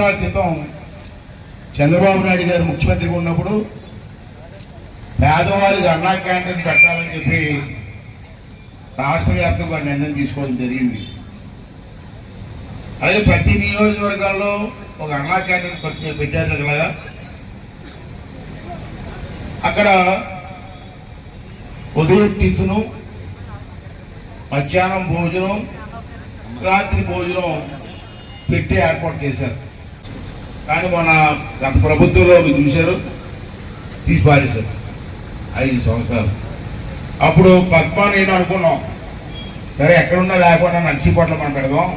సంవత్సరాల క్రితం చంద్రబాబు నాయుడు గారు ముఖ్యమంత్రిగా ఉన్నప్పుడు పేదవారికి అన్నా క్యాంటీన్ పెట్టాలని చెప్పి రాష్ట్ర వ్యాప్తంగా నిర్ణయం తీసుకోవడం జరిగింది. అలాగే ప్రతి నియోజకవర్గాల్లో ఒక అన్నా క్యాంటీన్ పెట్టి- పెట్టారు కదా. అక్కడ ఉదయం టిఫిను మధ్యాహ్నం భోజనం రాత్రి భోజనం పెట్టి ఏర్పాటు చేశారు. కానీ మన గత ప్రభుత్వంలో మీరు చూశారు తీసి పారేశారు ఐదు సంవత్సరాలు. అప్పుడు పద్మా నేను అనుకున్నాం. సరే ఎక్కడున్నా లేకుండా నర్సీపట్ల మనం పెడదాం.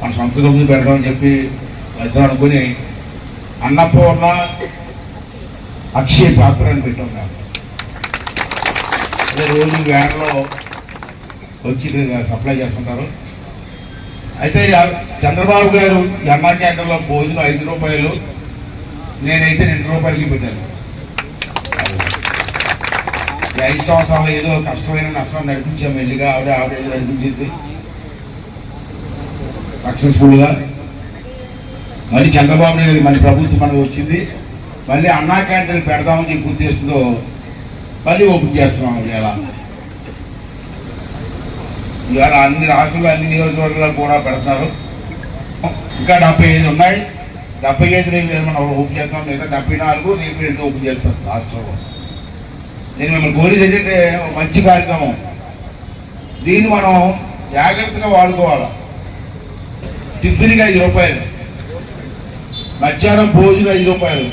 మన సొంత డబ్బులు పెడదాం అని చెప్పి ఇద్దరు అనుకుని అన్నపూర్ణ అక్షయ పాత్ర అని పెట్టాం అదే రోజు వ్యాన్లో వచ్చి సప్లై చేస్తుంటారు. అయితే చంద్రబాబు గారు ఈ అన్నా క్యాంటీన్లో భోజనం ఐదు రూపాయలు నేనైతే రెండు రూపాయలకి పెట్టాను. ఐదు సంవత్సరాలు ఏదో కష్టమైన నష్టం నడిపించాం మెల్లిగా ఆవిడ ఆవిడ ఏదో నడిపించింది. సక్సెస్ఫుల్గా మరి చంద్రబాబు నాయుడు మన ప్రభుత్వం మనకు వచ్చింది. మళ్ళీ అన్నా క్యాంటీన్ పెడదామని చెప్పి ఉద్దేశంతో మళ్ళీ ఓపెన్ చేస్తున్నాం ఇలా ఇవాళ అన్ని రాష్ట్రాలు అన్ని నియోజకవర్గాలు కూడా పెడతారు ఇంకా డెబ్బై ఐదు ఉన్నాయి. డెబ్బై ఐదు రేపు మనం ఓపెన్ చేస్తాం లేదా డెబ్బై నాలుగు రేపు రెండు ఓపెన్ చేస్తాం రాష్ట్రంలో. నేను మిమ్మల్ని కోరేది ఏంటంటే ఒక మంచి కార్యక్రమం. దీన్ని మనం జాగ్రత్తగా వాడుకోవాలి. టిఫిన్కి ఐదు రూపాయలు. మధ్యాహ్నం భోజనం ఐదు రూపాయలు.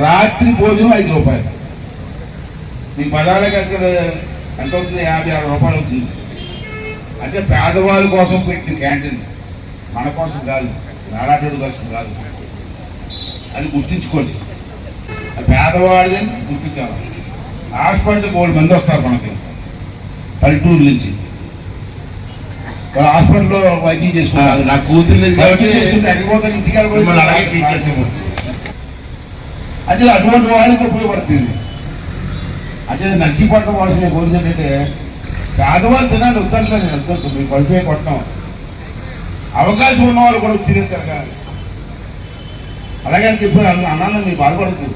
రాత్రి భోజనం ఐదు రూపాయలు. మీ పదాలకి ఎంత అవుతుంది యాభై ఆరు రూపాయలు అవుతుంది. అంటే పేదవాళ్ళ కోసం పెట్టిన క్యాంటీన్. మన కోసం కాదు. నారాటోడు కోసం కాదు. అది గుర్తించుకోండి. అది పేదవాడిదని గుర్తించాలి. హాస్పిటల్ మూడు మంది వస్తారు మనకి. పల్లెటూరు నుంచి. వాళ్ళ హాస్పిటల్లో వైద్యం చేసుకుంటారు. నా కూతురు ఇంటికి అంటే అటువంటి వాళ్ళకి ఉపయోగపడుతుంది. అంటే నచ్చిపట్నం వాసిన కోరిక ఏంటంటే పేదవాళ్ళు తినాలి వద్దంటలేదు నేను వద్దొద్దు మీ పడిపోయి కొట్టడం. అవకాశం ఉన్నవాళ్ళు కూడా వచ్చి తిరగాలి అలాగే అని చెప్పి అన్న- అన్నాను మీరు బాధపడుతుంది.